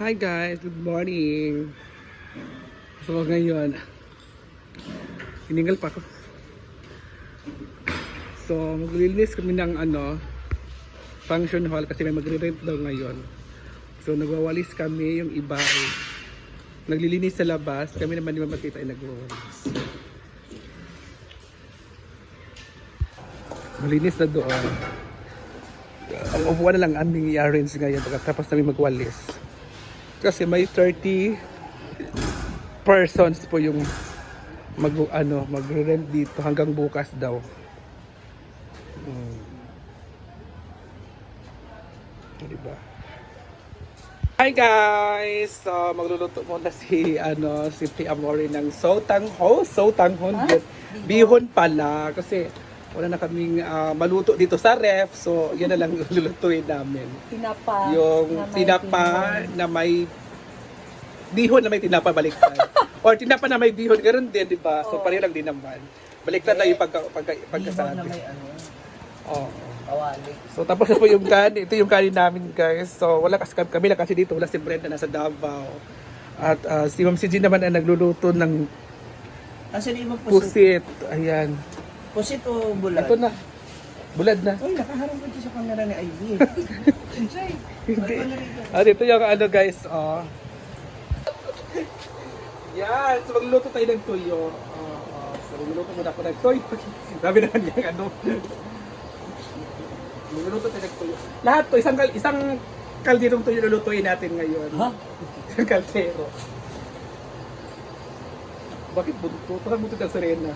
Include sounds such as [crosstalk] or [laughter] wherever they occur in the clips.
Hi guys, good morning. So ngayon, hiningal pa ako. So maglilinis kami ng ano, function hall kasi may magre-rent daw ngayon. So nagwawalis kami, yung iba ay naglilinis sa labas, kami naman ni Mama Tita ay nagwawalis. Malinis na doon. Ang upuan na lang aming i-arrange ngayon pagkatapos namin magwalis. Kasi may 30 persons po yung mag ano magre-rent dito hanggang bukas daw. Hmm. Diba? Hi guys! So magluluto muna si ano si Tia Amore ng sotang ho, sotang hon. Bihon pala kasi wala na kaming ah, maluto dito sa ref. So yan na lang [laughs] lulutuin namin Tinapa. yung na tinapa na may bihon na may tinapa baliktad. [laughs] Or tinapa na may bihon, ganoon din, di ba? So Oo. pareho lang din naman. Baliktad lang yung pagka, pagka, Bihon na pagkasabi. may ano, Oo. kawali. So tapos na po yung kanin. Ito yung kanin namin guys. So wala kasi kami lang kasi dito. Wala si Brenda nasa Davao. At ah, si Ma'am si Jean naman ay nagluluto ng Asan yung pusit? pusit. Ayan. Pusit o bulat? Ito na. Bulad na. Uy, nakaharap ko dito sa camera ni Ivy. [laughs] Hindi. At ito yung ano guys, oh. Yan, so magluluto tayo ng tuyo. Oh, oh. So magluluto muna ako ng tuyo. Grabe [laughs] naman yung ano. magluluto tayo ng tuyo. Lahat to, isang, kal- isang kaldirong tuyo lulutuin natin ngayon. Ha? [laughs] Isang kaldero. Bakit bunto? Parang bunto ng Serena.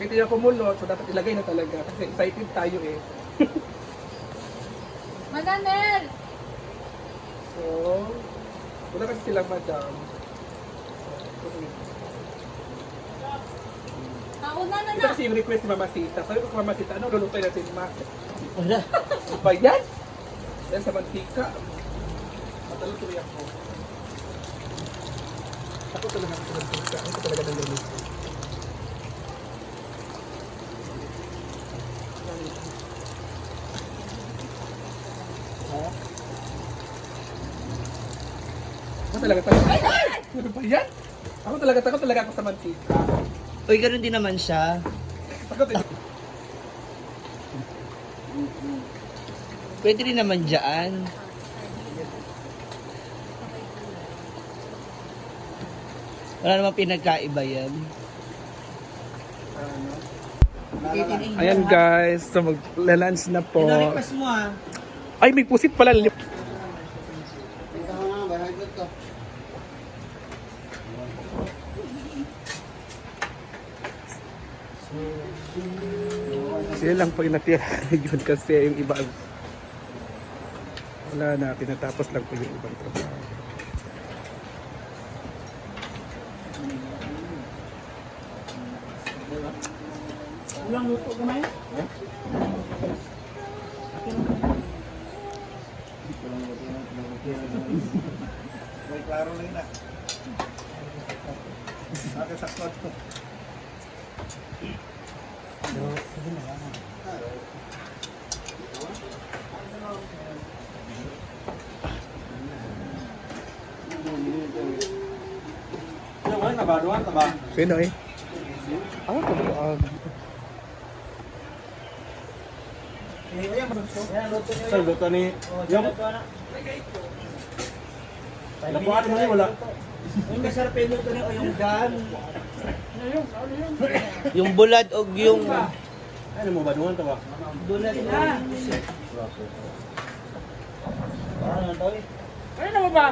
Hindi ako mulot, so dapat ilagay na talaga. Kasi excited tayo eh. [laughs] Maganel! So, wala kasi silang madam. So, Nauna na ito na! kasi yung request ni Mama Sita. Sabi ko kay Mama Sita, ano lulutoy natin ma? Wala. Ba yan? Yan sa mantika. Matalo tuloy ako. Ako talaga sa mantika. Ako talaga ng luluto. Ha? Ako talaga talaga. Ay! Ano ba yan? Ako talaga, takot talaga ako sa mantika. Uy, ganun din naman siya. Takot eh. Pwede rin naman dyan. Wala namang pinagkaiba yan. Ayan guys, so mag-lunch na po. Pinaripas mo ah. Ay, may pusit pala. Sila lang po yung natira [laughs] yun kasi yung iba wala na, tinatapos lang po yung ibang trabaho. Ulang luto ka may? May klaro lang na. Bakit sa kod ko? Ano na ba? Duwan na ba? Sino eh? Ah, pagkaan. Sir, luto ni... Yung... Lapuan mo wala. Yung yung luto niya o yung gan. yung bulad o yung Ano mo ba? Duwan ka ba? bulad na. Ano na mo ba?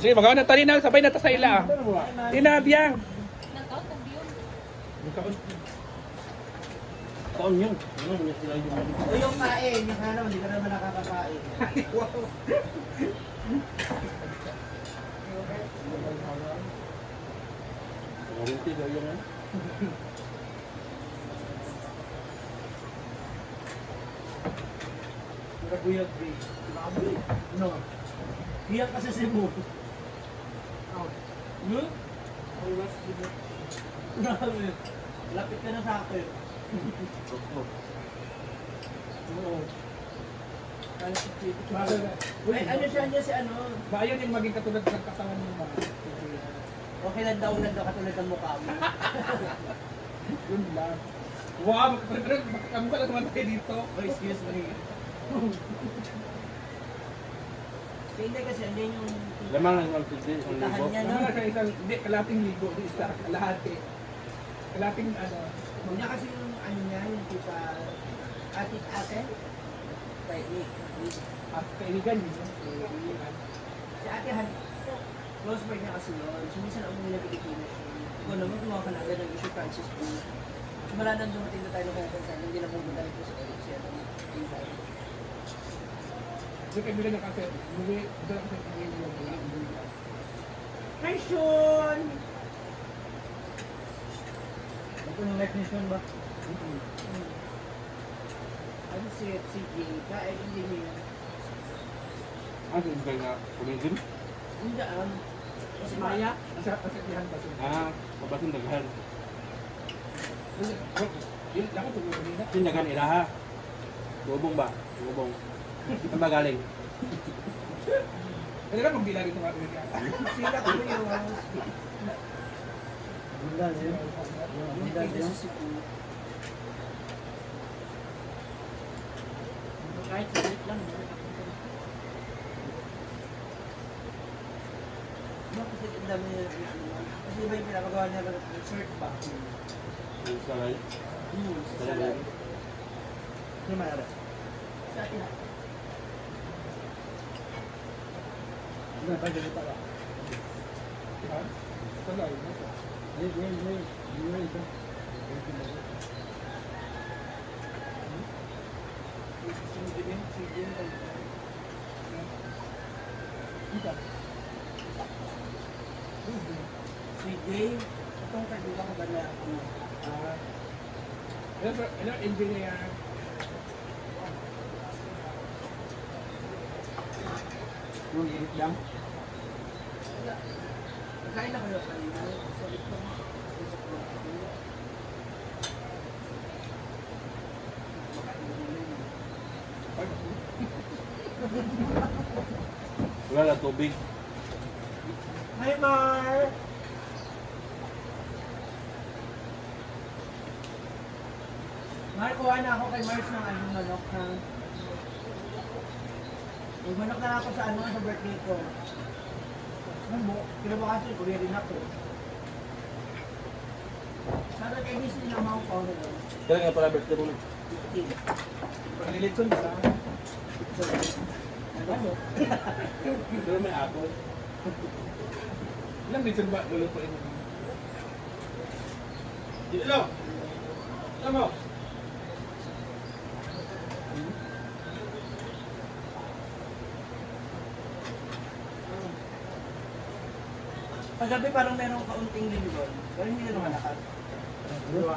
Sige, magawa na tali na, sabay na ta sa ila. ah. Tinabiyang. Taon yun. Ano mo sila yung... O yung kain, yung ano, hindi ka naman nakakakain. [laughs] [laughs] Warranty daw yun eh. Naguyag di. No. Hiyak kasi si mo. Hmm? Grabe. Lapit ka na sa akin. Oo. Ay, ano siya niya si ano? Ba, ayun yung maging katulad ng katawan mo ba? Okay lang daw lang daw katulad ng mukha mo. [laughs] Yun lang. Wow, magkakamukha lang naman tayo dito. Oh, excuse me. Hindi kasi andyan yung Lamang ng 150, ang Tahan libo. niya, Ano na siya isang, hindi, kalating ligo, hindi isa, kalahati. Kalating ano, Niya kasi yung ano niya, yung kita atit ate. Kay ni. at kaibigan. Kaibigan. Si ate Han, close friend niya kasi yun. So, minsan ang mga Pilipinas yun. Ikaw naman gumawa ka na agad ng issue Francis po. Wala nang dumating na tayo ng kaya hindi na pumunta rin po sa Eric siya. Yung tayo. Yung kaibigan niya kasi, umuwi, doon ako sa kaibigan umuwi. Hi, Sean! Ito yung life ni Sean ba? Ano si si Jay? Kain hindi niya. Ano yung kaya nga kumigim? Hindi um, si Maya. Nasa kasatihan pa siya. Ah, mabasin daghan. Kasi, oh, Yun, ako tumulo nila. Tindagan ilaha. Bubong ba? Bubong. Saan ba galing? Kaya lang magbila rito mga kaibigan. Sila ko yung Bundan yun. Bundan yun. Kahit saglit lang. No, kasi ang dami yung ano. Kasi iba yung pinapagawa niya ng shirt ba? Yung salay. Hmm, sa Salay. salay. Ano mayroon? Sa atin. Ano pa dito pala? Ha? Tuloy, nasa. Wait, wait, wait. Wait, wait. Si Jim, si Jim. Ika. Si Jay. Itong kaibigan ko ba na ano? Ah. Ano, sir? ano, engineer? Yung init lang. Nagkain na kayo kanina. Sa ito. Wala na tubig. Hi, Mar! Mar, kuha na ako kay Mars ng ano, manok ha. May manok na ako sa ano, sa birthday ko. Ano mo? Kinabukasan, kuya rin ako. Sana kay Disney na mga ko na. Kaya nga pala birthday mo. Paglilitson ba? Ano? Pero may apple. Ilang litson ba lulutuin mo? Dito! Alam mo? Paggabi parang meron kaunting lindol. Pero hindi na naman lahat. Wala.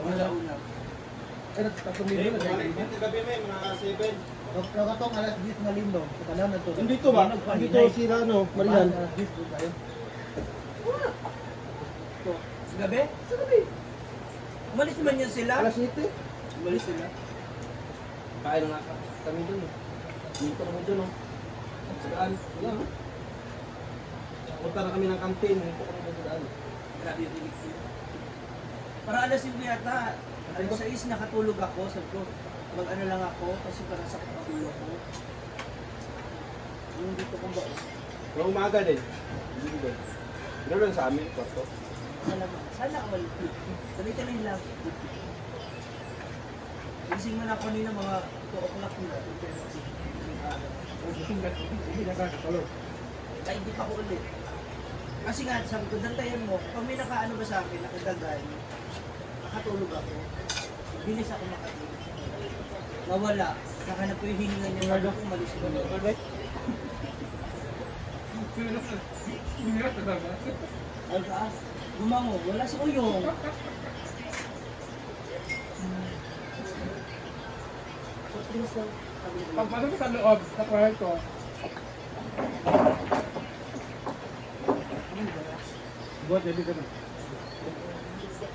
Wala una. Eh, tatlong lilo na tayo na. gabi may mga 7. Nakatong alas 10 na lindo. Sa kanan na to. Ba? Nandito sila ano, Marian. Alas 10 po tayo. Sa gabi? Sa gabi. Umalis naman yun sila. Alas 7. Umalis sila. Kain na nga kami dun. eh. Dito kami dun oh. Sa daan. Wala oh. Punta na kami ng kantin. Dito kami sa daan. Grabe yung tinig sila. Para alas 5 yata. Alas 6 nakatulog ako. Sabi ko, mag ano lang ako kasi parang sakit ang ulo ko. Yung dito ko ba? Pero umaga din. Hindi din. Pero lang sa amin, kwarto. Alam mo, sana all. Tuloy-tuloy lang. Gising na ako nila mga 2 o'clock na. Gising na, hindi nakakatulog. Ay, hindi pa ko ulit. Kasi nga, sabi ko, dantayan mo, pag may nakaano ba sa akin, nakadagan, nakatulog ako. Bilis ako makatulog. Nawala. Nakanap ko yung hininga niya. Sabi ko, umalis ko. Talaga. Ay, ka, gumango. Wala si Uyong. Pagpasok sa loob, sa kwarto, Buat, baby ka na.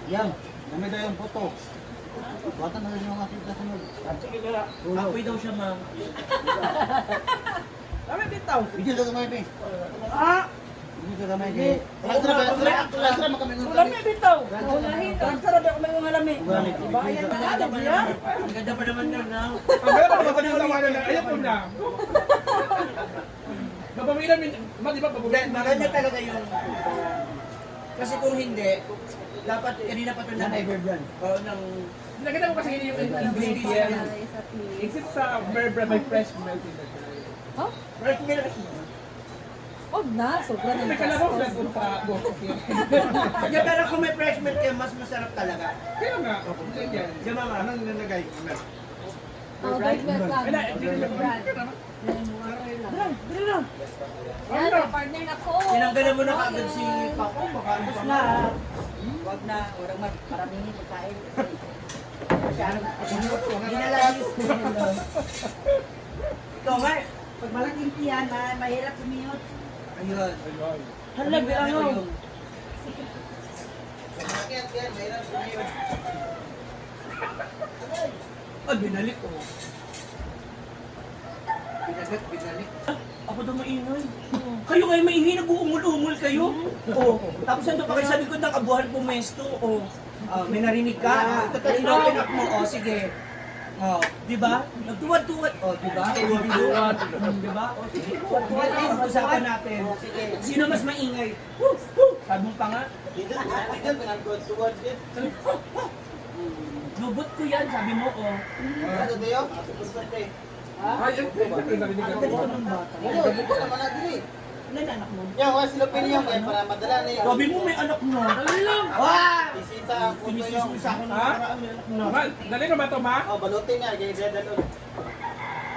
Yang. Tayo yung photo. Bata na rin yung mga kita sunod. Sige ka. Apoy daw siya, ma'am. Dami bitaw. Video sa kamay, pe. Ah! Video sa kamay, pe. Astra, astra, astra, makamingong Dami bitaw. Ulahin to. Sarap ako may mga lami. Ugali. Bayan na niya. naman. Ang ganda pa naman nun, no? Ang ganda pa naman yung tawanan na. Ayaw ko na. Babawilan min, ba di ba maganda talaga yung... Kasi kung hindi, dapat kanina pa ito na brand. Oo, ng... Naganda ko kasi yung ingredients. Except sa Bear Brand, may fresh milk in it. Oh, Right, meron kasi. oh na. Sobra na May yung kalabaw na buhok. Kanya pero kung may fresh milk kayo, mas masarap talaga. Kaya nga, ganyan. Di ba, ma'am? Anong milk lang. Hindi ko lang. Lang. Na. Yan, may partner na ko. Tinanggalan mo na kagad si Paco, baka pa nga. Huwag na, walang mag paramihin pagkain. Ginalagis. Ikaw nga. Pag malaking tiyan, na mahirap kumiyot. Ayun. Ayun. Halabi, ano? Ay, binalik ko. Binagat, binalik. Ako daw maingay. Kayo kayo maingay, nag-uungol-ungol kayo. Oh, tapos ando pa kayo sa likod ng kabuhan pumesto. Oh, ah, may narinig ka. Ito ka inopen up mo. Oh, sige. Oh, di ba? Nagtuwad-tuwad. Oh, di ba? Tuwad-tuwad. Di ba? Oh, sige. Tuwad-tuwad. Ang usapan natin. Sino mas maingay? Woo! Woo! Sabi mo pa nga. Lubot ko yan, sabi mo, oh. Ano? Ay, yun. Ito narinig ako. Ano, ito naman na dili. Ilan anak mo? Yan, wala sila piniyong kaya para madala ni. Sabi mo may anak mo. Dali lang. Wah! Isita ang puto yung. Tinisisi sa akin ng Ha? paraan, may anak mo. Dali na ba ito, ma? Oh, balutin nga, kaya dyan dalon.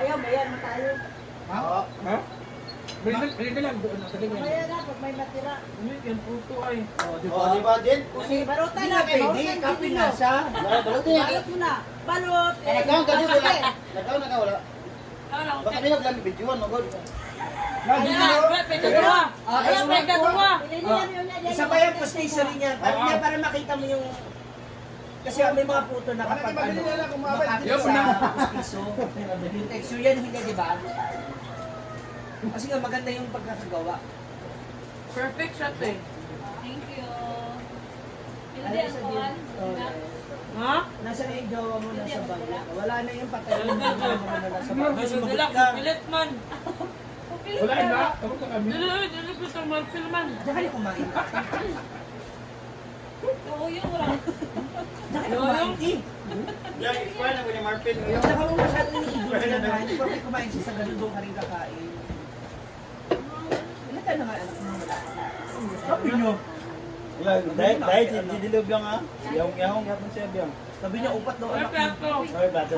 Ayaw, bayan mo tayo. Oo. Ha? Dali dali lang doon. Dali lang. Bayan na, pag may matira. Ano yan, puto ay. Oh, di ba, di ba, din? Kasi barutan Hindi na, na pwede, kape na siya. Balutin nga. Balot mo na. Balot. Ka dito, wala. Nagkaon na ka, wala. Baka may gagawa. Pinilihan yun niya. Isa pa yan, pastisserie niya. Para, niya, para makita mo yung... Kasi may mga puto na kapag ano, makapit sa na. pustiso. [laughs] Yung texture yan, hindi, di ba? Kasi nga maganda yung pagkakagawa. Perfect shot eh. Thank you. Hindi Ano ang. Oh, Ha? Nasa na yung jowa mo nasa bangla. Wala na yung patay mo na jowa mo na nasa. Sumagot ka. man. Wala na. Tawag ka kami. Dili, dili ko sa marfil man. Diyan kayo kumain. Oo, yun wala. Diyan kayo kumain. Di. Yan, ikuha na ko ni Marpin. Tsaka mo masyadong na na. Hindi pa kayo kumain siya sa ganun doon ka rin kakain. Ilan tayo na nga anak mo? Sabi niyo. Dahil, dahil, didilog lang ha. Yung, yung, yung, yung, Sabi niya, upat daw anak mo. Sorry, brother.